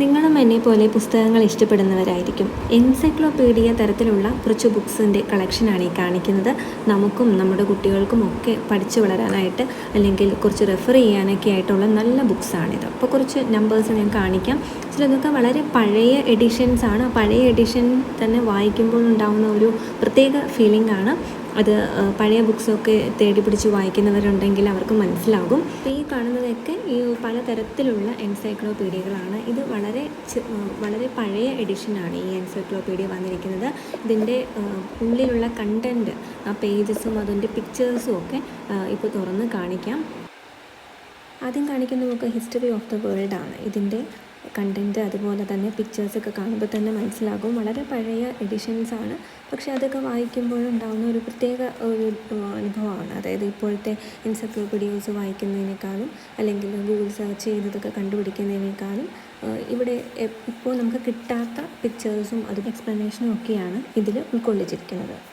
നിങ്ങളും എന്നെ പോലെ പുസ്തകങ്ങൾ ഇഷ്ടപ്പെടുന്നവരായിരിക്കും. എൻസൈക്ലോപീഡിയ തരത്തിലുള്ള കുറച്ച് ബുക്സിന്റെ കളക്ഷനാണ് ഈ കാണിക്കുന്നത്. നമുക്കും നമ്മുടെ കുട്ടികൾക്കും ഒക്കെ പഠിച്ചു വളരാനായിട്ട് അല്ലെങ്കിൽ കുറച്ച് റെഫർ ചെയ്യാനൊക്കെ ആയിട്ടുള്ള നല്ല ബുക്സാണിത് അപ്പോൾ കുറച്ച് നമ്പേഴ്സ് ഞാൻ കാണിക്കാം. ചിലതൊക്കെ വളരെ പഴയ എഡിഷൻസ് ആണ്. പഴയ എഡിഷൻ തന്നെ വായിക്കുമ്പോൾ ഉണ്ടാകുന്ന ഒരു പ്രത്യേക ഫീലിംഗ് ആണ്. അത് പഴയ ബുക്സൊക്കെ തേടി പിടിച്ച് വായിക്കുന്നവരുണ്ടെങ്കിൽ അവർക്ക് മനസ്സിലാകും. അപ്പോൾ ഈ കാണുന്നതൊക്കെ ഈ പലതരത്തിലുള്ള എൻസൈക്ലോപീഡിയകളാണ്. ഇത് വളരെ വളരെ പഴയ എഡിഷനാണ് ഈ എൻസൈക്ലോപീഡിയ വന്നിരിക്കുന്നത്. ഇതിന്റെ ഉള്ളിലുള്ള കണ്ടന്റ് ആ പേജസും അതിന്റെ പിക്ചേഴ്സും ഒക്കെ ഇപ്പോൾ തുറന്ന് കാണിക്കാം. ആദ്യം കാണിക്കുന്ന നമുക്ക് ഹിസ്റ്ററി ഓഫ് ദ വേൾഡാണ്. ഇതിന്റെ കണ്ടന്റ് അതുപോലെ തന്നെ പിക്ചേഴ്സൊക്കെ കാണുമ്പോൾ തന്നെ മനസ്സിലാകും. വളരെ പഴയ എഡിഷൻസ് ആണ്. പക്ഷേ അതൊക്കെ വായിക്കുമ്പോഴുണ്ടാകുന്ന ഒരു പ്രത്യേക ഒരു അനുഭവമാണ്. അതായത് ഇപ്പോഴത്തെ എൻസൈക്ലോപീഡിയോസ് വായിക്കുന്നതിനേക്കാളും അല്ലെങ്കിൽ ഗൂഗിൾ സെർച്ച് ചെയ്തതൊക്കെ കണ്ടുപിടിക്കുന്നതിനേക്കാളും ഇവിടെ ഇപ്പോൾ നമുക്ക് കിട്ടാത്ത പിക്ചേഴ്സും അതും എക്സ്പ്ലനേഷനും ഒക്കെയാണ് ഇതിൽ ഉൾക്കൊള്ളിച്ചിരിക്കുന്നത്.